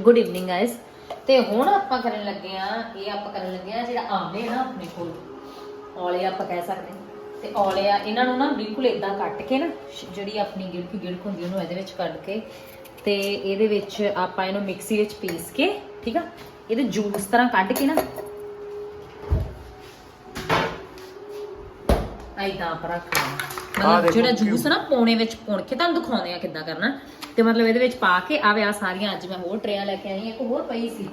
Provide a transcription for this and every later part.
Good evening guys ਤੇ ਹੁਣ ਆਪਾਂ ਕਰਨ ਲੱਗੇ ਆ ਇਹ ਆਪਾਂ ਕਰਨ ਲੱਗੇ ਆ ਜਿਹੜਾ ਆਮਲੇ ਨਾ ਆਪਣੇ ਕੋਲ। ਔਲੇ ਆਪਾਂ ਕਹਿ ਸਕਦੇ ਤੇ ਔਲੇ ਆ, ਇਹਨਾਂ ਨੂੰ ਨਾ ਬਿਲਕੁਲ ਇਦਾਂ ਕੱਟ ਕੇ ਨਾ ਜਿਹੜੀ ਆਪਣੀ ਗਿਲਕ ਗਿਲਕ ਹੁੰਦੀ ਉਹਨੂੰ ਇਹਦੇ ਵਿੱਚ ਕੱਢ ਕੇ ਤੇ ਇਹਦੇ ਵਿੱਚ ਆਪਾਂ ਇਹਨੂੰ ਮਿਕਸੀ ਵਿੱਚ ਪੀਸ ਕੇ, ਠੀਕ ਆ? ਇਹਦੇ ਜੂਸ ਤਰ੍ਹਾਂ ਕੱਢ ਕੇ ਨਾ ਐਦਾਂ ਆਪਾਂ ਰੱਖ ਮਤਲਬ ਜਿਹੜਾ ਜੂਸ ਨਾ ਪੌਣੇ ਵਿੱਚ ਪੁਣ ਕੇ ਤੁਹਾਨੂੰ ਦਿਖਾਉਂਦੇ ਆ ਕਿੱਦਾਂ ਕਰਨਾ? ਤੇ ਮਤਲਬ ਇਹਦੇ ਵਿੱਚ ਪਾ ਕੇ ਆਵੇ ਆ ਸਾਰੀਆਂ ਅੱਜ ਮੈਂ ਹੋਰ ਟਰੇਆਂ ਲੈ ਕੇ ਆਈ। ਇੱਕ ਹੋਰ ਪਈ ਸੀ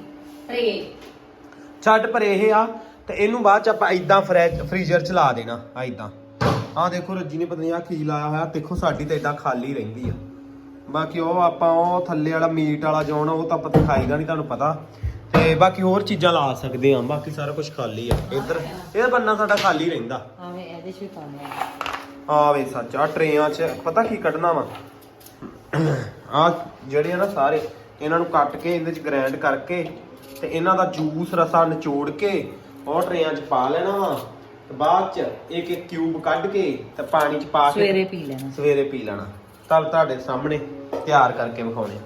ਟਰੇ ਛੱਡ ਪਰ ਇਹ ਆ ਤੇ ਇਹਨੂੰ ਬਾਅਦ ਚ ਆਪਾਂ ਇਦਾਂ ਫ੍ਰੀਜ਼ਰ ਚ ਲਾ ਦੇਣਾ ਆ ਇਦਾਂ ਆ ਦੇਖੋ ਰੱਜੀ ਨੇ ਪਤਾ ਨਹੀਂ ਆ ਕੀ ਲਾਇਆ ਹੋਇਆ ਦੇਖੋ ਸਾਡੀ ਤਾਂ ਇਦਾਂ ਖਾਲੀ ਰਹਿੰਦੀ ਆ। ਬਾਕੀ ਉਹ ਆਪਾਂ ਉਹ ਥੱਲੇ ਵਾਲਾ ਮੀਟ ਵਾਲਾ ਜੋਨ ਉਹ ਤਾਂ ਆਪਾਂ ਦਿਖਾਈਗਾ ਨਹੀਂ ਤੁਹਾਨੂੰ ਪਤਾ। ਤੇ ਬਾਕੀ ਹੋਰ ਚੀਜ਼ਾਂ ਲਾ ਸਕਦੇ ਆ ਬਾਕੀ ਸਾਰਾ ਕੁਝ ਖਾਲੀ ਆ ਇੱਧਰ। ਇਹ ਬੰਨਾ ਸਾਡਾ ਖਾਲੀ ਰਹਿੰਦਾ। ਆਵੇ ਇਹਦੇ ਚ ਵੀ ਪਾ ਲਿਆ ਆ ਵੇ ਸੱਚ ਆ ਟਰੇਆਂ 'ਚ ਪਤਾ ਕੀ ਕੱਢਣਾ ਵਾ? ਆ ਜਿਹੜੇ ਆ ਨਾ ਸਾਰੇ ਇਹਨਾਂ ਨੂੰ ਕੱਟ ਕੇ ਇਹਦੇ 'ਚ ਗ੍ਰਾਈਂਡ ਕਰਕੇ ਤੇ ਇਹਨਾਂ ਦਾ ਜੂਸ ਰਸਾ ਨਿਚੋੜ ਕੇ ਉਹ ਟਰੇਆਂ 'ਚ ਪਾ ਲੈਣਾ ਵਾ ਤੇ ਬਾਅਦ 'ਚ ਇੱਕ ਇੱਕ ਕਿਊਬ ਕੱਢ ਕੇ ਤੇ ਪਾਣੀ 'ਚ ਪਾ ਕੇ ਸਵੇਰੇ ਪੀ ਲੈਣਾ। ਸਵੇਰੇ ਪੀ ਲੈਣਾ। ਕੱਲ ਤੁਹਾਡੇ ਸਾਹਮਣੇ ਤਿਆਰ ਕਰਕੇ ਵਿਖਾਉਣੇ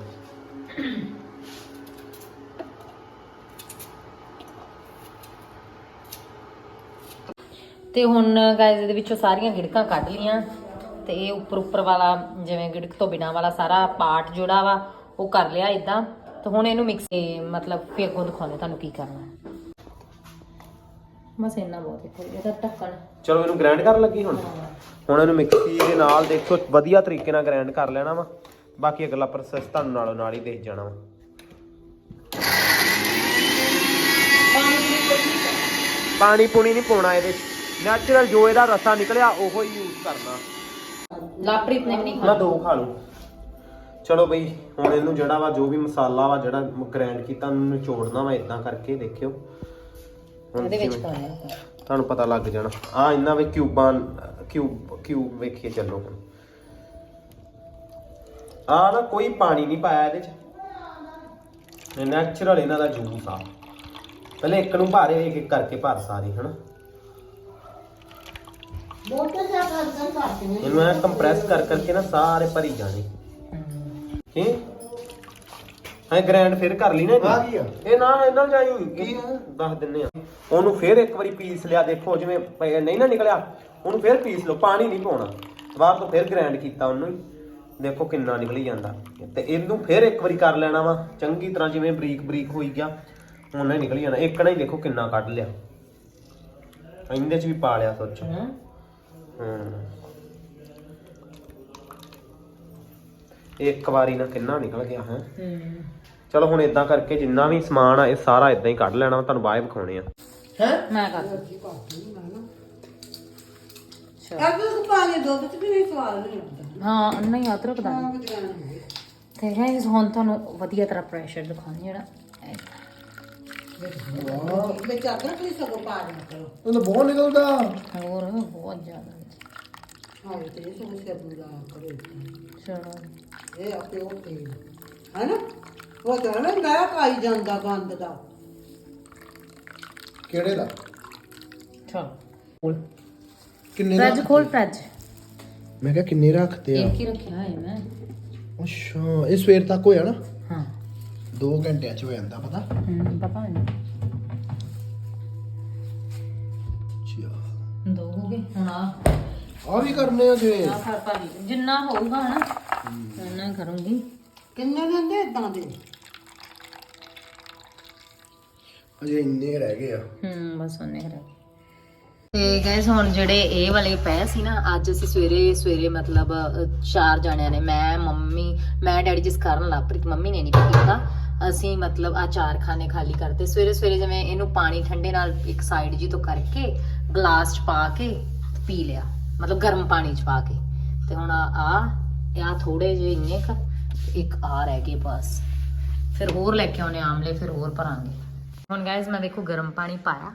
ਤੇ ਹੁਣ ਗਾਇਜ਼ ਇਹਦੇ ਵਿੱਚੋਂ ਸਾਰੀਆਂ ਗਿੜਕਾਂ ਕੱਢ ਲੀਆਂ ਤੇ ਇਹ ਉੱਪਰ ਉੱਪਰ ਵਾਲਾ ਜਿਵੇਂ ਗਿੜਕ ਤੋਂ ਬਿਨਾ ਵਾਲਾ ਸਾਰਾ ਪਾਰਟ ਜਿਹੜਾ ਵਾ ਉਹ ਕਰ ਲਿਆ ਇਦਾਂ ਤੇ ਹੁਣ ਇਹਨੂੰ ਮਿਕਸ ਮਤਲਬ ਫਿਰ ਅੱਗੋਂ ਦਿਖਾਉਂਦੇ ਤੁਹਾਨੂੰ ਕੀ ਕਰਨਾ ਹੈ। ਬਸ ਇੰਨਾ ਬਹੁਤ ਹੈ ਇਹਦਾ ਢੱਕਣ। ਚਲੋ ਇਹਨੂੰ ਗ੍ਰਾਈਂਡ ਕਰਨ ਲੱਗੀ ਹੁਣ? ਹੁਣ ਇਹਨੂੰ ਮਿਕਸੀ ਦੇ ਨਾਲ ਦੇਖੋ ਵਧੀਆ ਤਰੀਕੇ ਨਾਲ ਗ੍ਰਾਈਂਡ ਕਰ ਲੈਣਾ ਵਾ। ਬਾਕੀ ਅਗਲਾ ਪ੍ਰੋਸੈਸ ਤੁਹਾਨੂੰ ਨਾਲੋਂ ਨਾਲ ਹੀ ਦੇਖ ਜਾਣਾ ਵਾ। ਪਾਣੀ ਪੂਣੀ ਨਹੀਂ ਪਾਉਣਾ ਇਹਦੇ ਨੈਚੁਰਲ ਜੋ ਇਹਦਾ ਰਸਾ ਨਿਕਲਿਆ ਉਹੋ ਹੀ ਯੂਜ਼ ਕਰਨਾ। ਲਾਪ੍ਰੀਤ ਨੇ ਵੀ ਨਹੀਂ ਨਾ ਖਾਣਾ। ਦੋ ਖਾ ਲਓ। ਚਲੋ ਬਈ ਹੁਣ ਇਹਨੂੰ ਜਿਹੜਾ ਵਾ ਜੋ ਵੀ ਮਸਾਲਾ ਵਾ ਜਿਹੜਾ ਗ੍ਰਾਈਂਡ ਕੀਤਾ ਉਹਨੂੰ ਨਿਚੋੜਨਾ ਵਾ ਇਦਾਂ ਕਰਕੇ ਦੇਖਿਓ। ਹੁਣ ਇਹਦੇ ਵਿੱਚ ਜਿਵੇਂ- ਹੈ ਤੁਹਾਨੂੰ ਪਤਾ ਲੱਗ ਜਾਣਾ। ਆ ਇਹਨਾਂ ਵਿੱਚ ਕਿਊਬਾਂ ਕਿਊਬ ਕਿਊਬ ਵੇਖੀਏ ਚੱਲੋ ਹੁਣ। ਆ ਨਾ ਕੋਈ ਪਾਣੀ ਨਹੀਂ ਪਾਇਆ ਇਹਦੇ ਚ। ਇਹ ਨੈਚੁਰਲ ਇਹਨਾਂ ਦਾ ਜੂਸ ਆ। ਪਹਿਲੇ ਇੱਕ ਨੂੰ ਭਾਰੇ ਇੱਕ ਇੱਕ ਕਰਕੇ ਭਰ ਸਾਰੀ ਹਨਾ? ਇਹਨੂੰ ਐ ਕੰਪਰੈਸ ਕਰ ਕਰਕੇ ਨਾ ਸਾਰੇ ਭਰੀ ਜਾਣੇ। ਕੀ? ਐ ਗ੍ਰਾਈਂਡ ਫਿਰ ਕਰ ਲਈ ਨਾ ਇਹਨੂੰ। ਆ? ਇਹ ਨਾ ਇਹਨਾਂ ਜਾਈ ਕੀ ਦੱਸ ਦਿੰਨੇ ਆ। ਉਹਨੂੰ ਫਿਰ ਇੱਕ ਵਾਰੀ ਪੀਸ ਲਿਆ ਦੇਖੋ ਜਿਵੇਂ ਪ- ਨਹੀਂ ਨਾ ਨਿਕਲਿਆ। ਉਹਨੂੰ ਫਿਰ ਪੀਸ ਲਓ ਪਾਣੀ ਨਹੀਂ ਪਾਉਣਾ। ਬਾਅਦ ਤੋਂ ਫਿਰ ਗ੍ਰਾਈਂਡ ਕੀਤਾ ਉਹਨੂੰ ਹੀ। ਦੇਖੋ ਕਿੰਨਾ ਨਿਕਲੀ ਜਾਂਦਾ। ਤੇ ਇਹਨੂੰ ਫਿਰ ਇੱਕ ਵਾਰੀ ਕਰ ਲੈਣਾ ਵਾ। ਚੰਗੀ ਤਰ੍ਹਾਂ ਜਿਵੇਂ ਬਰੀਕ ਬਰੀਕ ਹੋਈ ਗਿਆ ਉਹਨਾਂ ਹੀ ਨਿਕਲ ਜਾਣਾ। ਇੱਕ ਨਾ ਹੀ ਦੇਖੋ ਕਿੰਨਾ ਕੱਢ ਲਿਆ। ਇਹਦੇ ਚ ਵੀ ਪਾ ਲਿਆ ਸੋਚ। ਹੂੰ। ਇੱਕ ਵਾਰੀ ਨਾ ਕਿੰਨਾ ਨਿਕਲ ਗਿਆ ਹੈ। ਹੂੰ। ਚਲੋ ਹੁਣ ਇਦਾਂ ਕਰਕੇ ਜਿੰਨਾ ਵੀ ਸਮਾਨ ਆ ਇਹ ਸਾਰਾ ਇਦਾਂ ਹੀ ਕੱਢ ਲੈਣਾ ਤੁਹਾਨੂੰ ਬਾਅਦ ਵਿਖਾਉਣੇ ਆ। ਹੈ? ਮੈਂ ਕਰ ਅਗਰ ਪਾਣੀ ਦੁੱਧ ਚ ਵੀ ਨਹੀਂ ਸਵਾਦ ਨਹੀਂ ਲੱਗਦਾ। ਹਾਂ ਨਹੀਂ ਅਦਰਕ ਦਾ ਹਾਂ ਹੈ ਤੇ ਹੁਣ ਤੁਹਾਨੂੰ ਵਧੀਆ ਤਰ੍ਹਾਂ ਪ੍ਰੈਸ਼ਰ ਜਿਹੜਾ ਇਹ। ਸਗੋਂ ਪਾ ਕਰੋ। ਤਾਂ ਬਹੁਤ ਨਿਕਲਦਾ। ਹੋਰ ਬਹੁਤ ਜ਼ਿਆਦਾ। ਹਾਂ ਤੇ ਇਹ ਸਗੋਂ ਸਿਰ ਨੂੰ ਲਾ ਕਰੋ। ਚਲੋ। ਇਹ ਆਪੇ ਉਹ ਤੇ ਹੈ। ਨਾ ਉਹ ਤਾਂ ਨਾ ਖਾਈ ਜਾਂਦਾ ਗੰਦ ਦਾ। ਕਿਹੜੇ ਦਾ? ਚਲੋ ਕਿੰਨੇ ਫ੍ਰਿਜ ਖੋਲ ਫ੍ਰਿਜ। ਮੈਂ ਕਿਹਾ ਕਿੰਨੇ ਰੱਖਤੇ ਆ? ਇੱਕ ਹੀ ਰੱਖਿਆ ਹੈ ਮੈਂ। ਅੱਛਾ ਇਹ ਸਵੇਰ ਤੱਕ ਹੋਇਆ ਨਾ? ਹਾਂ। 2 ਘੰਟਿਆਂ ਚ ਹੋ ਜਾਂਦਾ ਪਤਾ? ਹੂੰ ਪਤਾ ਨਹੀਂ ਅੱਛਾ। ਦੋ ਹੋ ਗਏ ਹੁਣ ਆ ਆ ਵੀ ਕਰਨੇ ਆ ਜਿਵੇਂ ਆ ਫਰ ਪਾ ਲਈ ਜਿੰਨਾ ਹੋਊਗਾ ਹਨਾ ਉਹਨਾਂ ਕਰੂੰਗੀ। ਕਿੰਨੇ ਦਿੰਦੇ ਇਦਾਂ ਦੇ? ਅਜੇ ਇੰਨੇ ਰਹਿ ਗਏ ਆ। ਹੂੰ ਬਸ ਉਹਨੇ ਕਰਾ ਤੇ ਗਾਇਸ ਹੁਣ ਜਿਹੜੇ ਇਹ ਵਾਲੇ ਪਏ ਸੀ ਨਾ ਅੱਜ ਅਸੀਂ ਸਵੇਰੇ ਸਵੇਰੇ ਮਤਲਬ ਚਾਰ ਜਣਿਆਂ ਨੇ ਮੈਂ ਮੰਮੀ ਮੈਂ ਡੈਡੀ ਜਿਸ ਕਾਰਨ ਲਾਪ੍ਰਿਤ ਮੰਮੀ ਨੇ ਨਹੀਂ ਕੀਤਾ ਅਸੀਂ ਮਤਲਬ ਆ ਚਾਰ ਖਾਨੇ ਖਾਲੀ ਕਰਤੇ। ਸਵੇਰੇ ਸਵੇਰੇ ਜਿਵੇਂ ਇਹਨੂੰ ਪਾਣੀ ਠੰਡੇ ਨਾਲ ਇੱਕ ਸਾਈਡ ਜੀ ਤੋਂ ਕਰਕੇ ਗਲਾਸ ਚ ਪਾ ਕੇ ਪੀ ਲਿਆ। ਮਤਲਬ ਗਰਮ ਪਾਣੀ ਚ ਪਾ ਕੇ। ਤੇ ਹੁਣ ਆ ਆ ਥੋੜੇ ਜਿਹੇ ਇੰਨੇ ਕ, ਇੱਕ ਆ ਰਹਿ ਗਏ ਬਸ। ਫਿਰ ਹੋਰ ਲੈ ਕੇ ਆਉਣੇ ਆਮਲੇ, ਫਿਰ ਹੋਰ ਭਰਾਂਗੇ। ਹੁਣ ਗਾਇਸ ਮੈਂ ਦੇਖੋ ਗਰਮ ਪਾਣੀ ਪਾਇਆ।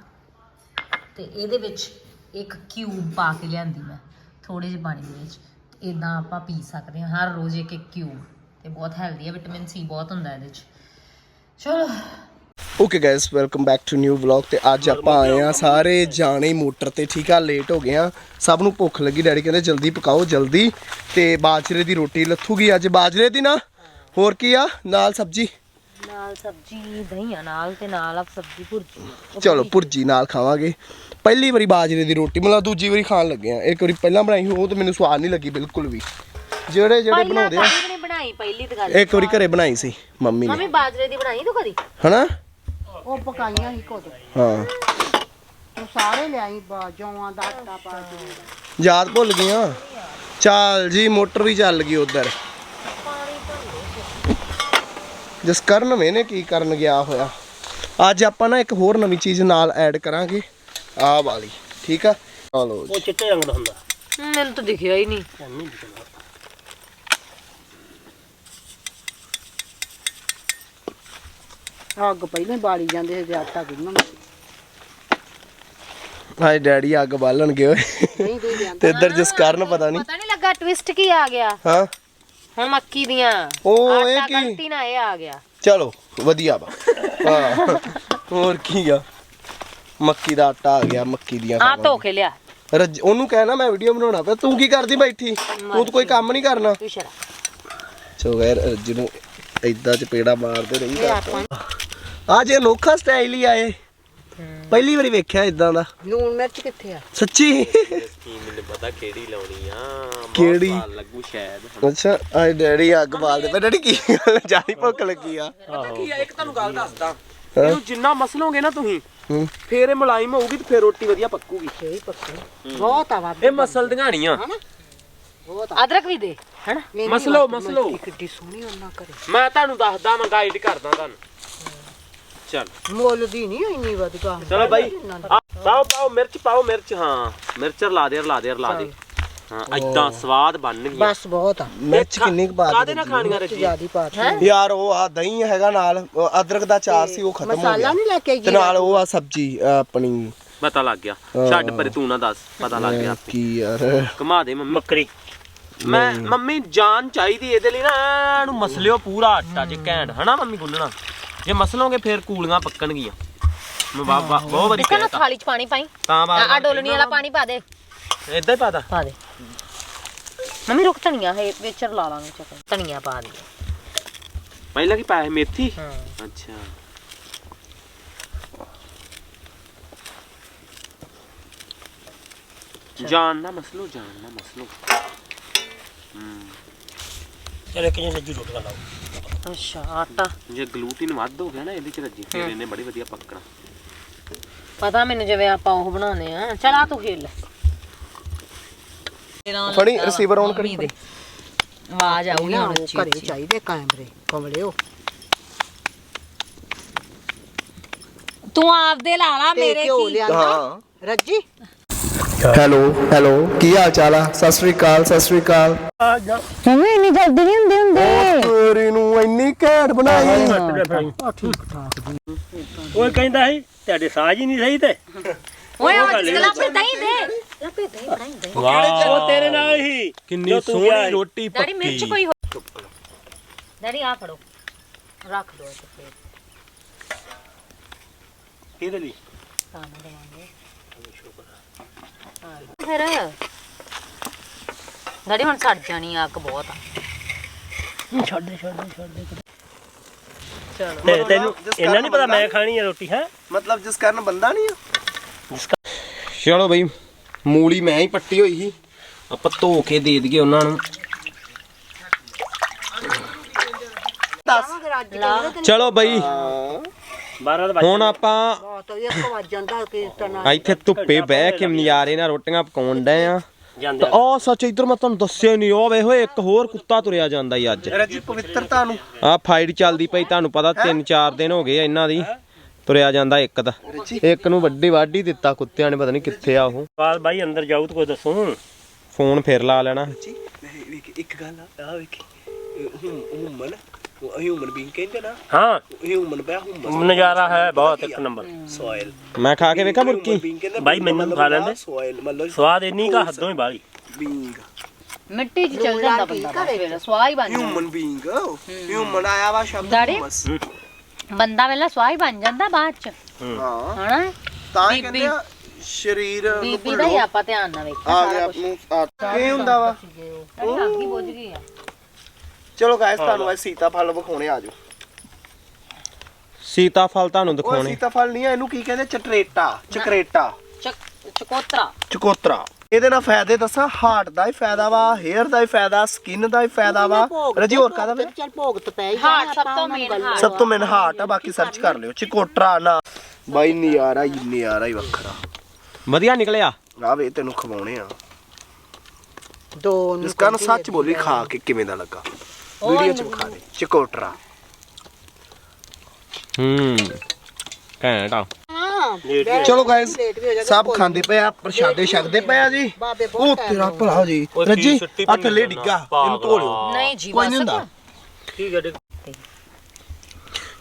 ਤੇ ਇਹਦੇ ਵਿੱਚ ਇੱਕ ਕਿਊਬ ਪਾ ਕੇ ਲਿਆਂਦੀ ਮੈਂ। ਥੋੜੇ ਜਿਹੇ ਪਾਣੀ ਦੇ ਵਿੱਚ। ਇਦਾਂ ਆਪਾਂ ਪੀ ਸਕਦੇ ਹਾਂ ਹਰ ਰੋਜ਼ ਇੱਕ ਇੱਕ ਕਿਊਬ ਤੇ ਬਹੁਤ ਹੈਲਦੀ ਹੈ ਵਿਟਾਮਿਨ ਸੀ ਬਹੁਤ ਹੁੰਦਾ ਇਹਦੇ ਵਿੱਚ। ਚਲੋ। Okay guys welcome back to new vlog ਤੇ ਅੱਜ ਆਪਾਂ ਆਏ ਆ ਸਾਰੇ ਜਾਣੇ ਮੋਟਰ ਤੇ ਠੀਕ ਆ ਲੇਟ ਹੋ ਗਏ ਆ। ਸਭ ਨੂੰ ਭੁੱਖ ਲੱਗੀ ਡੈਡੀ ਕਹਿੰਦੇ ਜਲਦੀ ਪਕਾਓ ਜਲਦੀ। ਤੇ ਬਾਜਰੇ ਦੀ ਰੋਟੀ ਲੱਥੂਗੀ ਅੱਜ ਬਾਜਰੇ ਦੀ ਨਾ? ਹੋਰ ਕੀ ਆ? ਨਾਲ ਸਬਜੀ? ਨਾਲ ਸਬਜੀ ਦਹੀਂਆਂ ਨਾਲ ਤੇ ਨਾਲ ਆ ਸਬਜੀ ਭੁਰਜੀ। ਚਲੋ ਭੁਰਜੀ ਨਾਲ ਖਾਵਾਂਗੇ। ਪਹਿਲੀ ਵਾਰੀ ਬਾਜਰੇ ਦੀ ਰੋਟੀ ਮਤਲਬ ਦੂਜੀ ਵਾਰੀ ਖਾਣ ਲੱਗੇ ਆ। ਇੱਕ ਵਾਰੀ ਪਹਿਲਾਂ ਬਣਾਈ ਉਹ ਤੇ ਮੈਨੂੰ ਸਵਾਦ ਨਹੀਂ ਲੱਗੀ ਬਿਲਕੁਲ ਵੀ। ਜਿਹੜੇ ਜਿਹੜੇ ਬਣਾਉਂਦੇ ਆ। ਬਣਾਈ ਪਹਿਲੀ ਤੇ ਗੱਲ। ਇੱਕ ਵਾਰੀ ਘਰੇ ਬਣਾਈ ਸੀ ਮੰਮੀ ਨੇ। ਮੰਮੀ ਬਾਜਰੇ ਦੀ ਬਣਾਈ ਤੂੰ ਕਦੀ? ਹਨਾ? ਉਹ ਪਕਾਈਆਂ ਹੀ ਕੋਦ ਹਾਂ। ਤੂੰ ਸਾਰੇ ਲਿਆਈ ਬਾ ਜੌਆਂ ਦਾ ਆਟਾ ਪਾ ਕੇ। ਯਾਦ ਭੁੱਲ ਗਈਆਂ? ਚੱਲ ਜੀ ਮੋਟਰ ਵੀ ਚੱਲ ਗਈ ਉਧਰ। ਜਿਸ ਕਰਨ ਮੈਨੇ ਕੀ ਕਰਨ ਗਿਆ ਹੋਇਆ। ਅੱਜ ਆਪਾਂ ਨਾ ਇੱਕ ਹੋਰ ਨਵੀਂ ਚੀਜ਼ ਨਾਲ ਐਡ ਕਰਾਂਗੇ। ਆਹ ਵਾਲੀ ਠੀਕ ਆ? ਜੀ। ਉਹ ਚਿੱਟੇ ਰੰਗ ਦਾ ਹੁੰਦਾ। ਮੈਨੂੰ ਤਾਂ ਦਿਖਿਆ ਹੀ ਨਹੀਂ ਨਹੀਂ ਦਿਖਦਾ ਅੱਗ ਪਹਿਲਾਂ ਹੀ ਬਾਲੀ ਜਾਂਦੇ ਸੀ ਤੇ ਆਟਾ ਕਿੰਨਾ ਹਾਏ ਡੈਡੀ ਅੱਗ ਬਾਲਣਗੇ ਓਏ। ਨਹੀਂ ਜਾਂਦੇ ਤੇ ਇੱਧਰ ਜਿਸ ਕਾਰਨ ਪਤਾ ਨਹੀਂ। ਪਤਾ ਨਹੀਂ ਲੱਗਾ ਟਵਿਸਟ ਕੀ ਆ ਗਿਆ? ਹਾਂ। ਹੁਣ ਮੱਕੀ ਦੀਆਂ। ਉਹ ਇਹ ਆਟਾ ਕੀ? ਗਲਤੀ ਨਾ ਇਹ ਆ ਗਿਆ। ਚਲੋ ਵਧੀਆ ਵਾ। ਹਾਂ। ਹੋਰ ਕੀ ਆ? ਮੱਕੀ ਦਾ ਆਟਾ ਆ ਗਿਆ ਮੱਕੀ ਦੀਆਂ ਆ। ਧੋ ਕੇ ਲਿਆ। ਰੱਜ ਉਹਨੂੰ ਕਹਿਣਾ ਮੈਂ ਵੀਡੀਓ ਬਣਾਉਣਾ ਪਿਆ। ਤੂੰ ਕੀ ਕਰਦੀ ਬੈਠੀ? ਤੂੰ ਤਾਂ ਕੋਈ ਕੰਮ ਨਹੀਂ ਕਰਨਾ। ਤੂੰ ਸ਼ਰਾ ਸੋ ਗੈਰ ਰੱਜ ਨੂੰ ਏਦਾਂ ਚਪੇੜਾ ਮਾਰਦੇ ਰਹੀ ਆ ਜੇ ਅਨੋਖਾ ਸਟਾਈਲ ਹੀ ਆਏ। ਪਹਿਲੀ ਵਾਰੀ ਵੇਖਿਆ ਇਦਾਂ ਦਾ। ਲੂਣ ਮਿਰਚ ਕਿੱਥੇ ਆ? ਸੱਚੀ? ਕੀ ਮੈਨੂੰ ਪਤਾ ਕਿਹੜੀ ਲਾਉਣੀ ਆ। ਕਿਹੜੀ? ਲੱਗੂ ਸ਼ਾਇਦ। ਅੱਛਾ ਆਏ ਡੈਡੀ ਅੱਗ ਬਾਲਦੇ ਪਏ ਡੈਡੀ ਕੀ ਗੱਲ ਜਾਨੀ ਭੁੱਖ ਲੱਗੀ ਆ। ਕੀ ਆ ਇੱਕ ਤੁਹਾਨੂੰ ਗੱਲ ਦੱਸਦਾ। ਇਹਨੂੰ ਜਿੰਨਾ ਮਸਲੋਗੇ ਨਾ ਤੁਸੀਂ ਹੂੰ। ਫੇਰ ਇਹ ਮਲਾਈਮ ਹੋਊਗੀ ਤੇ ਫੇਰ ਰੋਟੀ ਵਧੀਆ ਪੱਕੂਗੀ। ਸਹੀ ਪੱਕਾ। ਬਹੁਤ ਆ ਵਾ ਇਹ ਮਸਲਦੀਆਂ ਨਹੀਂ ਆ ਬਹੁਤ ਆ। ਅਦਰਕ ਵੀ ਦੇ। ਹੈਨਾ? ਨਹੀਂ, ਮਸਲੋ, ਨਹੀਂ, ਮਸਲੋ। ਮੱਕੀ ਕਿੱਡੀ ਸੋਹਣੀ ਉਹਨਾਂ ਕਰੇ ਮੈਂ ਤੁਹਾਨੂੰ ਦੱਸਦਾ ਮੈਂ ਗਾਈਡ ਕਰਦਾ ਤੁਹਾਨੂੰ। ਚਲ। ਮੁੱਲ ਦੀ ਨਹੀਂ ਇੰਨੀ ਵਧਗਾ ਚਲੋ ਬਾਈ ਆ, ਪਾਓ ਪਾਓ ਮਿਰਚ ਪਾਓ ਮਿਰਚ ਹਾਂ। ਮਿਰਚ ਰਲਾ ਦੇ ਰਲਾ ਦੇ ਰਲਾ ਦੇ। ਹਾਂ ਇਦਾਂ ਸਵਾਦ ਬਣ ਗਈ ਬਸ ਬਹੁਤ ਆ। ਮਿਰਚ ਕਿੰਨੀ ਕੁ ਪਾ ਕਾਦੇ ਦਿੱਤੀ ਨਾਲ ਖਾਣੀਆਂ ਰੱਜੀ ਜਿਆਦੀ ਪਾਤੀ ਯਾਰ ਉਹ ਆ ਦਹੀਂ ਹੈਗਾ ਨਾਲ ਉਹ ਅਦਰਕ ਦਾ ਚਾਰ ਸੀ ਉਹ ਖਤਮ ਹੋ ਮਸਾਲਾ ਗਿਆ। ਨਹੀਂ ਲੈ ਕੇ ਤੇ ਨਾਲ ਉਹ ਆ ਸਬਜੀ ਆਪਣੀ। ਪਤਾ ਲੱਗ ਗਿਆ। ਛੱਡ ਪਰੇ ਤੂੰ ਨਾ ਦੱਸ ਪਤਾ ਲੱਗ ਗਿਆ ਆਪੇ। ਕੀ ਯਾਰ। ਘੁਮਾ ਦੇ ਮੰਮੀ। ਬੱਕਰੀ। ਮੈਂ ਮੰਮੀ ਜਾਨ ਚਾਹੀਦੀ ਇਹਦੇ ਲਈ ਨਾ ਇਹਨੂੰ ਮਸਲਿਓ ਪੂਰਾ ਆਟਾ ਜੇ ਘੈਂਟ। ਹਨਾ ਮੰਮੀ ਗੁੰਨਣਾ? ਜੇ ਮਸਲੋਗੇ ਫੇਰ ਕੂਲੀਆਂ ਪੱਕਣਗੀਆਂ। ਮੈਂ ਵਾ- ਵਾ- ਬਹੁਤ ਵਾਰੀ ਦੇਖਾ ਨਾ ਕਹਿਤਾ। ਥਾਲੀ ਚ ਪਾਣੀ ਪਾਈ? ਤਾਂ ਬਾਅਦ ਆ ਡੋਲਣੀ ਵਾਲਾ ਪਾਣੀ ਪਾ ਦੇ। ਇਦਾਂ ਹੀ ਪਾਦਾ ਪਾ ਦੇ। ਮੰਮੀ ਰੁਕ ਧਨੀਆ ਹੈ ਵਿੱਚ ਲਾ ਲਾਂਗੇ ਚੱਕ। ਧਨੀਆ ਪਾ ਦੇ। ਪਹਿਲਾਂ ਕੀ ਪਾਇਆ ਸੀ? ਮੇਥੀ? ਹਾਂ। ਅੱਛਾ। ਜਾਨ ਨਾ ਮਸਲੋ ਜਾਨ ਨਾ ਮਸਲੋ। ਚਲ ਇੱਕ ਜਿਹੇ ਲੱਜੂ ਰੋਟੀਆਂ ਲਾਓ ਅੱਛਾ ਆਟਾ ਜੇ ਗਲੂਟਿਨ ਵੱਧ ਹੋ ਗਿਆ ਨਾ ਇਹਦੇ ਚ ਰੱਜੀ ਫਿਰ ਇਹਨੇ ਬੜੀ ਵਧੀਆ ਪੱਕਣਾ। ਪਤਾ ਮੈਨੂੰ ਜਿਵੇਂ ਆਪਾਂ ਉਹ ਬਣਾਉਂਦੇ ਆ। ਚਲ ਆ ਤੂੰ ਖੇਲ। ਫੜੀ receiver on ਕਰੀ। ਦੇ। ਆਵਾਜ਼ ਆਊਗੀ ਨਾ ਹੁਣ ਉਹ ਅੱਛੀ ਘਰੇ ਅੱਛੀ ਚਾਹੀਦੇ ਕੈਮਰੇ ਕਮਲਿਓ। ਤੂੰ ਆਪਦੇ ਲਾ ਲਾ ਤੇ ਮੇਰੇ ਘਿਓ ਕੀ? ਲਿਆਂਦਾ? ਹਾਂ। ਰੱਜੀ? ਹੈਲੋ ਹੈਲੋ ਕੀ ਹਾਲ ਚਾਲ ਆ? ਸਤਿ ਸ੍ਰੀ ਅਕਾਲ ਸਤਿ ਸ੍ਰੀ ਅਕਾਲ। ਇੰਨੀ ਜਲਦੀ ਨਹੀਂ ਹੁੰਦੇ ਹੁੰਦੇ। ਤੇਰੀ ਨੂੰ ਇੰਨੀ ਘੈਂਟ ਬਣਾਈ। ਉਹ ਕਹਿੰਦਾ ਸੀ ਤੁਹਾਡੇ ਸਾਜ ਹੀ ਨਹੀਂ ਸਹੀ ਤੇ। ਓਏ ਉਹ ਚਲਾ ਫਿਰ ਦਹੀਂ ਦੇ। ਲੱਪੇ ਦਹੀਂ ਬਣਾਈ ਵਾਹ। ਉਹ ਤੇਰੇ ਨਾਲ ਹੀ ਕਿੰਨੀ ਸੋਹਣੀ ਰੋਟੀ ਡੈਡੀ ਮਿਰਚ ਕੋਈ ਹੋ ਡੈਡੀ ਆ ਫੜੋ। ਰੱਖ ਦੋ ਇੱਥੇ ਫਿਰ ਕਿਹਦੇ ਲਈ? ਤਾਂ ਦੇਵਾਂਗੇ। ਹਾਂ। ਫਿਰ। ਡੈਡੀ ਹੁਣ ਸੜ ਜਾਣੀ ਆ, ਅੱਗ ਬਹੁਤ। ਆ ਛੱਡ ਦੇ ਛੱਡ ਦੇ ਛੱਡ। ਦੇ ਚਲੋ। ਤੇ ਤੈਨੂੰ ਇਹਨਾਂ ਨਹੀਂ ਪਤਾ ਮੈਂ ਖਾਣੀ ਹੈ ਰੋਟੀ ਹੈ? ਮਤਲਬ ਜਿਸ ਕਾਰਨ ਬੰਦਾ ਨਹੀਂ ਆ? ਚਲੋ ਬਈ ਮੂਲੀ ਮੈਂ ਹੀ ਪੱਟੀ ਹੋਈ ਸੀ। ਆਪਾਂ ਧੋ ਕੇ ਦੇ ਦਈਏ ਉਹਨਾਂ ਨੂੰ। ਚਲੋ ਬਈ 12 ਦਾ ਹੁਣ ਆਪਾਂ ਬਹੁਤ ਜਾਂਦਾ ਇੱਥੇ ਧੁੱਪੇ ਬਹਿ ਕੇ ਨਜ਼ਾਰੇ ਨਾਲ ਰੋਟੀਆਂ ਪਕਾਉਣ ਡਏ ਆ। ਜਾਂਦੇ ਤੇ ਆ ਸੱਚ ਇਧਰ ਮੈਂ ਤੁਹਾਨੂੰ ਦੱਸਿਆ ਨਹੀਂ ਉਹ ਵੇਖੋ ਇੱਕ ਹੋਰ ਕੁੱਤਾ ਤੁਰਿਆ ਜਾਂਦਾ ਈ ਅੱਜ। ਰੱਜੀ ਪਵਿੱਤਰਤਾ ਨੂੰ ਆ ਫਾਈਟ ਚੱਲਦੀ ਪਈ ਤੁਹਾਨੂੰ ਪਤਾ 3-4 ਦਿਨ ਹੋ ਗਏ ਆ ਇਹਨਾਂ ਦੀ ਤੁਰਿਆ ਜਾਂਦਾ ਇੱਕ ਦਾ ਇੱਕ ਨੂੰ ਵੱਡੀ ਵਾਢੀ ਦਿੱਤਾ ਕੁੱਤਿਆਂ ਨੇ ਪਤਾ ਨਹੀਂ ਕਿੱਥੇ ਆ ਉਹ। ਬਾਲ ਬਾਈ ਅੰਦਰ ਜਾਊ ਤਾਂ ਕੋਈ ਦੱਸੋ ਫੋਨ ਫਿਰ ਲਾ ਲੈਣਾ। ਇੱਕ ਗੱਲ ਆ ਆ ਵੇਖ ਹਿਊਮਨ ਹਿਊਮਨ ਬੀਂਗ ਕਹਿੰਦੇ ਨਾ ਹਾਂ ਹਿਊਮਨ ਪਿਆ ਹਿਊਮਨ ਨਜ਼ਾਰਾ ਹੈ ਬਹੁਤ ਇੱਕ ਨੰਬਰ ਸੋਇਲ ਮੈਂ ਖਾ ਕੇ ਵੇਖਾਂ ਮੁਰਕੀ ਬਾਈ ਮੈਨੂੰ ਖਾ ਲੈਂਦੇ ਸੋਇਲ ਮਤਲਬ ਸਵਾਦ ਇੰਨੀ ਕਾ ਹੱਦੋਂ ਹੀ ਬਾਲੀ ਬੀਂਗ ਮਿੱਟੀ 'ਚ ਚੱਲ ਜਾਂਦਾ ਬੰਦਾ ਵੇਲੇ ਸਵਾਹ ਹੀ ਬਣ ਜਾਂਦਾ ਹਿਊਮਨ ਬੀਂਗ ਹਿਊਮਨ ਆਇਆ ਵਾ ਸ਼ਬਦ ਬੰਦਾ ਵੇਲਾ ਸਵਾਹ ਹੀ ਬਣ ਜਾਂਦਾ ਬਾਅਦ 'ਚ ਹਾਂ ਹਨਾ ਤਾਂ। ਕਹਿੰਦੇ ਆ ਸਰੀਰ ਨੂੰ ਬੀਬੀ ਦਾ ਹੀ ਆਪਾਂ ਧਿਆਨ ਨਾਲ ਵੇਖਿਆ ਆ ਗਿਆ ਨੂੰ ਕੀ ਹੁੰਦਾ ਵਾ ਅੱਗ ਹੀ ਬੁਝ ਗਈ ਆ ਚਲੋ ਗਾਇਸ ਤੁਹਾਨੂੰ ਅੱਜ ਸੀਤਾ ਫਲ ਵਿਖਾਉਣੇ ਆ ਜਾਓ। ਸੀਤਾਫਲ ਤੁਹਾਨੂੰ ਉਹ ਦਿਖਾਉਣੇ। ਸੀਤਾਫਲ ਨਹੀਂ ਆ ਇਹਨੂੰ ਕੀ ਕਹਿੰਦੇ? ਚਟਰੇਟਾ ਚਕਰੇਟਾ। ਚਕੋਤਰਾ। ਚਕੋਤਰਾ। ਇਹਦੇ ਨਾਲ ਫਾਇਦੇ ਦੱਸਾਂ? ਹਾਰਟ ਦਾ ਹੀ ਫਾਇਦਾ ਵਾ ਹੇਅਰ ਦਾ ਹੀ ਫਾਇਦਾ ਸਕਿਨ ਦਾ ਹੀ ਫਾਇਦਾ ਵਾ। ਰਜੀ ਹੋਰ ਕਾਹਦਾ ਵਾ? ਚੱਲ ਭੋਗਤ ਪੈ ਹੀ ਹਾਰਟ ਸਭ ਤੋਂ ਮੇਨ ਹਾਰਟ ਸਭ ਤੋਂ ਮੈਨ ਹਾਰਟ ਆ ਬਾਕੀ ਸਰਚ ਕਰ ਲਿਓ। ਚਕੋਟਰਾ ਨਾ। ਬਾਈ ਨਿਆਰਾ ਹੀ ਨਿਆਰਾ ਹੀ ਵੱਖਰਾ। ਵਧੀਆ ਨਿਕਲਿਆ। ਆ ਵੇ ਤੈਨੂੰ ਖਵਾਉਣੇ ਆ। ਦੋ ਜਿਸ ਕਾਰਨ ਸੱਚ ਬੋਲੀ ਖਾ ਕੇ ਕਿਵੇਂ ਦਾ ਲੱਗਾ? ਵੀਡੀਓ ਚ ਵਿਖਾ ਦੇ ਚਕੋਟਰਾ। ਹੂੰ ਘੈਂਟ ਆ। ਚਲੋ ਗਾਇਸ ਸਭ ਖਾਂਦੇ ਪਏ ਆ ਪ੍ਰਸ਼ਾਦੇ ਛਕਦੇ ਪਏ ਆ ਜੀ। ਉਹ ਤੇਰਾ ਭਲਾ ਜੀ ਰੱਜੀ ਆ ਥੱਲੇ ਡਿੱਗਾ ਇਹਨੂੰ ਧੋ ਲਿਓ। ਨਹੀਂ ਜੀ ਕੋਈ ਨਹੀਂ ਹੁੰਦਾ। ਠੀਕ ਹੈ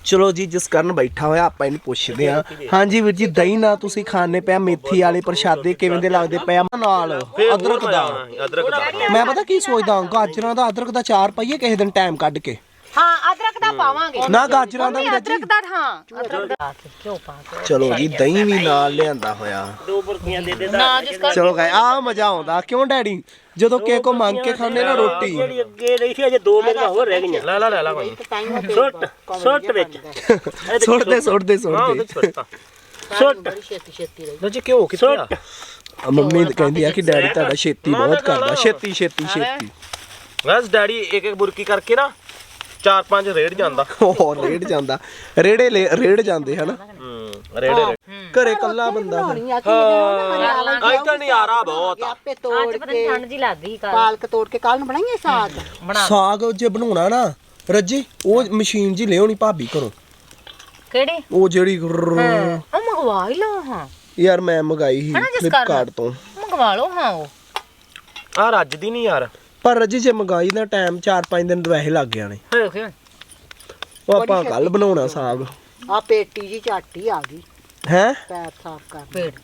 ਚਲੋ ਜੀ ਜਿਸ ਕਾਰਨ ਬੈਠਾ ਹੋਇਆ ਆਪਾਂ ਇਹਨੂੰ ਪੁੱਛਦੇ ਆ ਹਾਂਜੀ ਵੀਰ ਜੀ ਦਹੀਂ ਨਾਲ ਤੁਸੀਂ ਖਾਣੇ ਪਿਆ ਮੇਥੀ ਵਾਲੇ ਪ੍ਰਸ਼ਾਦੇ ਕਿਵੇਂ ਦੇ ਲੱਗਦੇ ਪਏ ਆ? ਨਾਲ ਅਦਰਕ ਦਾ। ਅਦਰਕ ਦਾ। ਮੈਂ ਪਤਾ ਕੀ ਸੋਚਦਾ ਗਾਜਰਾਂ ਦਾ ਅਦਰਕ ਦਾ ਚਾਰ ਪਾਈਏ ਕਿਸੇ ਦਿਨ ਟਾਈਮ ਕੱਢ ਕੇ। ਹਾਂ ਅਦਰਕ ਦਾ ਪਾਵਾਂਗੇ। ਨਾ ਗਾਜਰਾਂ ਦਾ ਵੀ ਮੰਮੀ, ਅਦਰਕ ਦਾ ਹਾਂ ਅਦਰਕ ਦਾ। ਕਿਉਂ ਪਾ ਕੇ ਚਲੋ ਜੀ ਦਹੀਂ ਵੀ ਨਾਲ ਲਿਆਂਦਾ ਹੋਇਆ। ਦੋ ਬੁਰਕੀਆਂ ਦੇ ਦੇ ਨਾ ਜਿਸ ਕਰ ਚਲੋ ਗਾਇ ਆ ਮਜ਼ਾ ਆਉਂਦਾ। ਕਿਉਂ ਡੈਡੀ? ਜਦੋਂ ਕਿਸੇ ਕੋ ਮੰਗ ਕੇ ਖਾਂਦੇ ਨਾ ਰੋਟੀ। ਜਿਹੜੀ ਅੱਗੇ ਰਹੀ ਸੀ ਅਜੇ ਦੋ ਮੇਰੀਆਂ ਹੋਰ ਰਹਿ ਗਈਆਂ। ਲੈ ਲੈ ਲੈ ਲੈ ਕੋਈ ਸੁੱਟ ਸੁੱਟ ਵਿੱਚ। ਸੁੱਟਦੇ ਸੁੱਟਦੇ ਹਾਂ ਉਹਦੇ ਸੁੱਟਦੇ ਸੁੱਟਤਾ ਸੁੱਟ। ਛੇਤੀ ਛੇਤੀ ਰਹੀ। ਰੱਜੀ ਕਿਉਂ ਕਿੱਥੇ ਆ? ਸੁੱਟ। ਮੰਮੀ ਕਹਿੰਦੀ ਆ ਕਿ ਡੈਡੀ ਤੁਹਾਡਾ ਛੇਤੀ ਬਹੁਤ ਕਰਦਾ। ਛੇਤੀ ਛੇਤੀ ਛੇਤੀ। ਬਸ ਡੈਡੀ ਇੱਕ ਇੱਕ ਬੁਰਕੀ ਕਰਕੇ ਨਾ ਚਾਰ ਪੰਜ ਰੇੜ ਜਾਂਦਾ। ਹੋਰ ਰੇੜ ਜਾਂਦਾ। ਰੇੜੇ ਲੈ- ਰੇੜ ਜਾਂਦੇ ਹਨਾ? ਹੂੰ ਰੇੜੇ ਘਰੇ ਕੱਲਾ ਬੰਦਾ ਫਿਰ। ਅੱਜ ਤਾਂ ਨਜ਼ਾਰਾ ਬਹੁਤ ਆ। ਆਪੇ ਤੋੜ ਪਤਾ ਨਹੀਂ ਠੰਡ ਜੀ ਲੱਗ ਗਈ ਕੱਲ ਪਾਲਕ ਤੋੜ ਕੇ ਕੱਲ ਨੂੰ ਬਣਾਈਏ ਸਾਗ? ਸਾਗ ਜੇ ਬਣਾਉਣਾ ਨਾ ਰੱਜੀ ਉਹ ਮਸ਼ੀਨ ਜੀ ਲਿਆਉਣੀ ਭਾਬੀ ਘਰੋਂ। ਕਿਹੜੀ? ਉਹ ਜਿਹੜੀ ਗੁਰਰ- ਉਹ ਮੰਗਵਾ ਹੀ ਲਓ ਹਾਂ। ਯਾਰ ਮੈਂ ਮੰਗਾਈ ਸੀ ਹਨਾ ਜਿਸ ਕਾਰਨ? ਫਲਿੱਪਕਾਰਟ ਤੋਂ। ਮੰਗਵਾ ਲਓ ਹਾਂ ਉਹ। ਆ ਰੱਜਦੀ ਨਹੀਂ ਯਾਰ। ਪਰ ਰੱਜੀ ਜੇ ਮੰਗਾਈ ਦਾ ਟਾਈਮ 4-5 ਦਿਨ ਵੈਸੇ ਲੱਗ ਜਾਣੇ। ਦੇਖਿਓ ਉਹ ਆਪਾਂ ਕੱਲ ਬਣਾਉਣਾ ਸਾਗ। ਆ ਪੇਟੀ ਜੀ ਝਾਟੀ ਆ ਗਈ। ਹੈ? ਪੈਰ ਸਾਫ਼ ਕਰ। ਪੇਟ।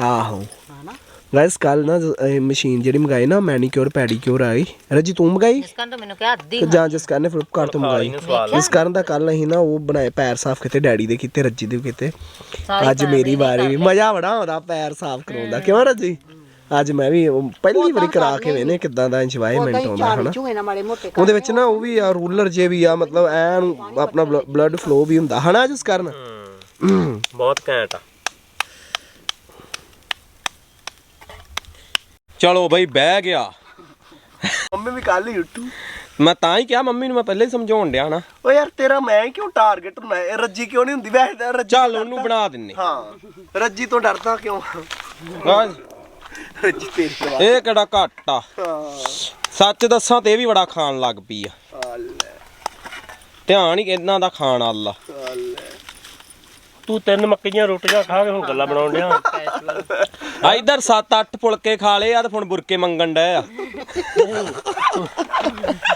ਆਹੋ। ਹਨਾ? ਗਾਇਸ ਕੱਲ ਨਾ ਇਹ ਮਸ਼ੀਨ ਜਿਹੜੀ ਮੰਗਾਈ ਨਾ ਮੈਨੀਕਿਉਰ ਪੈਡੀਕਿਉਰ ਆਈ ਰੱਜੀ ਤੂੰ ਮੰਗਾਈ? ਜਿਸ ਕੰਨ ਤੋਂ ਮੈਨੂੰ ਕਿਹਾ ਅੱਧੀ ਜਾਂ ਜਿਸ ਕਾਰਨ ਫਲਿੱਪਕਾਰਟ ਤੋਂ ਮੰਗਾਈ। ਇਸ ਕਾਰਨ ਦਾ ਕੱਲ ਅਸੀਂ ਨਾ ਉਹ ਬਣਾਏ ਪੈਰ ਸਾਫ਼ ਕੀਤੇ ਡੈਡੀ ਦੇ ਕੀਤੇ ਰੱਜੀ ਦੇ ਕੀਤੇ। ਅੱਜ ਮੇਰੀ ਵਾਰੀ ਵੀ। ਮਜ਼ਾ ਬੜਾ ਆਉਂਦਾ ਪੈਰ ਸਾਫ਼ ਕਰਾਉਣ ਦਾ। ਕਿਉਂ ਰੱਜੀ? ਅੱਜ ਮੈਂ ਵੀ ਉਹ ਪਹਿਲੀ ਵਾਰੀ ਕਰਾ ਕੇ ਵੇਨੇ ਕਿਦਾਂ ਦਾ ਇੰਜੋਇਮੈਂਟ ਆਉਂਦਾ ਹਨਾ? ਉਹਦੇ ਵਿੱਚ ਨਾ ਉਹ ਵੀ ਆ ਰੂਲਰ ਜੇ ਵੀ ਆ ਮਤਲਬ ਐਨ ਆਪਣਾ ਬਲੱਡ ਫਲੋ ਵੀ ਹੁੰਦਾ। ਹਨਾ ਜਿਸ ਕਾਰਨ? ਬਹੁਤ ਘੈਂਟ ਆ। ਚਲੋ ਬਈ ਬਹਿ ਗਿਆ। ਮੰਮੀ ਵੀ ਕੱਲ ਹੀ ਉੱਠੂ। ਮੈਂ ਤਾਂ ਹੀ ਕਿਹਾ ਮੰਮੀ ਨੂੰ ਮੈਂ ਪਹਿਲੇ ਹੀ ਸਮਝਾਉਣ ਡਿਆ ਨਾ। ਓ ਯਾਰ ਤੇਰਾ ਮੈਂ ਕਿਉਂ ਟਾਰਗੇਟ ਹੁੰਦਾ ਇਹ ਰੱਜੀ ਕਿਉਂ ਨਹੀਂ ਹੁੰਦੀ? ਵੈਸੇ ਤਾਂ ਰੱਜੀ ਚੱਲ ਉਹਨੂੰ ਬਣਾ ਦਿੰਨੇ। ਹਾਂ। ਰੱਜੀ ਤੋਂ ਡਰਦਾ ਕਿਉਂ? ਤੇਰੀ ਦਵਾ ਇਹ ਕਿਹੜਾ ਘੱਟ? ਆ ਸੱਚ ਦੱਸਾਂ ਤੇ ਇਹ ਵੀ ਬੜਾ ਖਾਣ ਲੱਗ ਪਈ ਆ। ਆ ਲੈ ਧਿਆਨ ਹੀ ਇਹਨਾਂ ਦਾ ਖਾਣ ਵਾਲਾ। ਆ ਲੈ ਤੂੰ ਤਿੰਨ ਮੱਕੀਆਂ ਰੋਟੀਆਂ ਖਾ ਕੇ ਹੁਣ ਗੱਲਾਂ ਬਣਾਉਣ ਡਿਆ। ਆ ਇਧਰ 7-8 ਫੁਲਕੇ ਖਾ ਲਏ ਆ ਤੇ ਹੁਣ ਬੁਰਕੇ ਮੰਗਣ ਡਏ ਆ।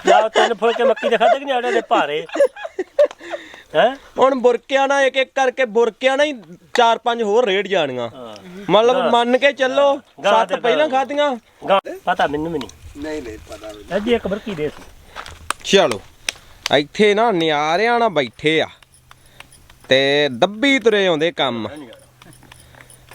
ਜਾਂ ਤਿੰਨ ਫੁਲਕੇ ਮੱਕੀ ਦੇ ਖਾਦੇ ਕਿ ਨਹੀਂ ਆੜੇ ਦੇ ਭਾਰੇ? ਹੈ? ਹੁਣ ਬੁਰਕਿਆਂ ਨਾਲ ਇੱਕ ਇੱਕ ਕਰਕੇ ਬੁਰਕਿਆਂ ਨਾਲ ਹੀ ਚਾਰ ਪੰਜ ਹੋਰ ਰੇੜ ਜਾਣੀਆਂ। ਮਤਲਬ ਮੰਨ ਕੇ ਚੱਲੋ ਸੱਤ ਪਹਿਲਾਂ ਖਾਧੀਆਂ। ਪਤਾ ਮੈਨੂੰ ਵੀ ਨਹੀਂ। ਨਹੀਂ ਨਹੀਂ ਪਤਾ ਅੱਜ ਇੱਕ ਬਰਕੀ ਦੇ ਚਲੋ ਇੱਥੇ ਨਾ ਨਿਆਰਿਆਂ ਨਾਲ ਬੈਠੇ ਆ ਤੇ ਦੱਬੀ ਤੁਰੇ ਆਉਂਦੇ ਕੰਮ।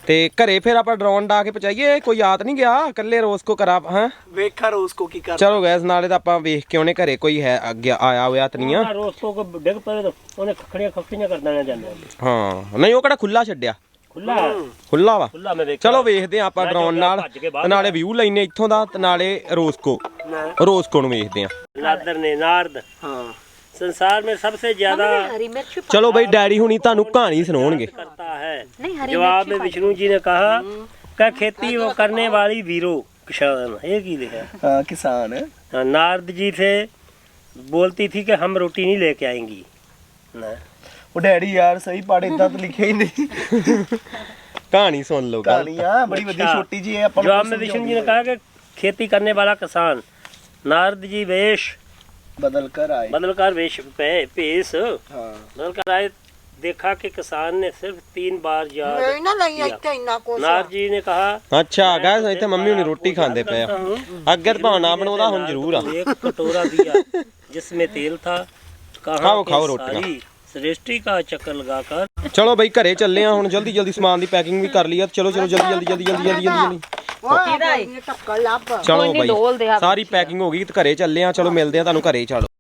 ਤੇ ਘਰੇ ਫਿਰ ਆਪਾਂ ਡਰੋਨ ਡਾ ਕੇ ਪਹੁੰਚਾਈਏ। ਕੋਈ ਯਾਦ ਨਹੀਂ ਗਿਆ? ਇਕੱਲੇ ਰੋਸ ਕੋ ਕਰਾ ਹਾਂ? ਵੇਖਾ ਰੋਸ ਕੋ ਕੀ ਕਰ ਚਲੋ ਗੈਸ ਨਾਲੇ ਤਾਂ ਆਪਾਂ ਵੇਖ ਕੇ ਉਹਨੇ ਘਰੇ ਕੋਈ ਹੈ ਅੱਗੇ ਆਇਆ ਹੋਇਆ ਤਨੀਆਂ। ਰੋਸ ਕੋ ਡਿੱਗ ਪਏ ਤਾਂ ਉਹਨੇ ਖਖੜੀਆਂ ਖਫਟੀਆਂ ਕਰ ਦੇਣਾ ਜਾਂਦੇ ਹਾਂ। ਨਹੀਂ ਉਹ ਕਿਹੜਾ ਖੁੱਲਾ ਛੱਡਿਆ? ਖੁੱਲਾ ਖੁੱਲਾ ਵਾ। ਚਲੋ ਵੇਖਦੇ ਆ ਆਪਾਂ ਡਰੋਨ ਨਾਲ। ਤੇ ਨਾਲੇ ਵਿਊ ਲੈਨੇ ਇੱਥੋਂ ਦਾ ਤੇ ਨਾਲੇ ਰੋਸਕੋ। ਰੋਸਕੋ ਨੂੰ ਵੇਖਦੇ ਆ ਲਾਦਰ ਨੇ ਨਾਰਦ। ਹਾਂ। ਸੰਸਾਰ ਮੇ ਸਭ ਤੋਂ ਜ਼ਿਆਦਾ ਚਲੋ ਬਈ ਡੈਡੀ ਹੁਣੀ ਤੁਹਾਨੂੰ ਕਹਾਣੀ ਸੁਣਾਉਣਗੇ। जवाब में विष्णु जी ने कहा का खेती वो करने वाली वीरो किसान एक ही लिखा है। ਹਾਂ ਕਿਸਾਨ हाँ, नारद जी से बोलती थी कि हम रोटी नहीं लेके आएंगी ना ਉਹ ਡੈਡੀ ਯਾਰ ਸਹੀ ਪੜ ਇਦਾਂ ਤਾਂ ਲਿਖਿਆ ਹੀ ਨਹੀਂ ਕਹਾਣੀ ਸੁਣ ਲਓ ਗੱਲ ਕਹਾਣੀ ਆ ਬੜੀ ਵਧੀਆ अच्छा। ਛੋਟੀ ਜੀ ਹੈ ਆਪਾਂ ਨੂੰ जवाब में विष्णु जी ने कहा कि खेती करने वाला किसान नारद जी वेश ਬਦਲ ਕਰ ਆਏ बदलकर वेश पे- पेश ਹਾਂ बदलकर आए देखा कि किसान ने सिर्फ तीन बार याद ਨਹੀਂ ਨਾ ਲਈ ਇੱਥੇ ਇੰਨਾ ਕੁਛ नारद जी ने कहा ਅੱਛਾ ਗਾਇਸ ਇੱਥੇ ਮੰਮੀ ਹੁਣੀ ਰੋਟੀ ਖਾਂਦੇ ਪਏ ਆ ਅੱਗੇ ਤਾਂ ਭਾਣਾ ਬਣਾਉਂਦਾ ਹੁਣ ਜ਼ਰੂਰ ਆ एक कटोरा दिया जिसमें तेल था कहा खाओ, कि खाओ रोटियां। सारी सृष्टि का चक्कर लगाकर ਚਲੋ ਬਈ ਘਰੇ ਚੱਲੇ ਆ ਹੁਣ ਜਲਦੀ ਜਲਦੀ ਸਮਾਨ ਦੀ ਪੈਕਿੰਗ ਵੀ ਕਰ ਲਈ ਆ ਚਲੋ ਚਲੋ ਜਲਦੀ ਜਲਦੀ ਜਲਦੀ ਜਲਦੀ ਜਲਦੀ ਜਲਦੀ ਉਹ ਟੱਕਰ ਲੱਭ ਚਲੋ ਕੋਈ ਨੀ, ਡੋਲ ਦੇ ਬਈ ਆ ਸਾਰੀ ਪੈਕਿੰਗ ਹੋ ਗਈ ਤੇ ਘਰੇ ਚੱਲੇ ਆ ਚਲੋ ਮਿਲਦੇ ਆ ਤੁਹਾਨੂੰ ਘਰੇ ਚਲੋ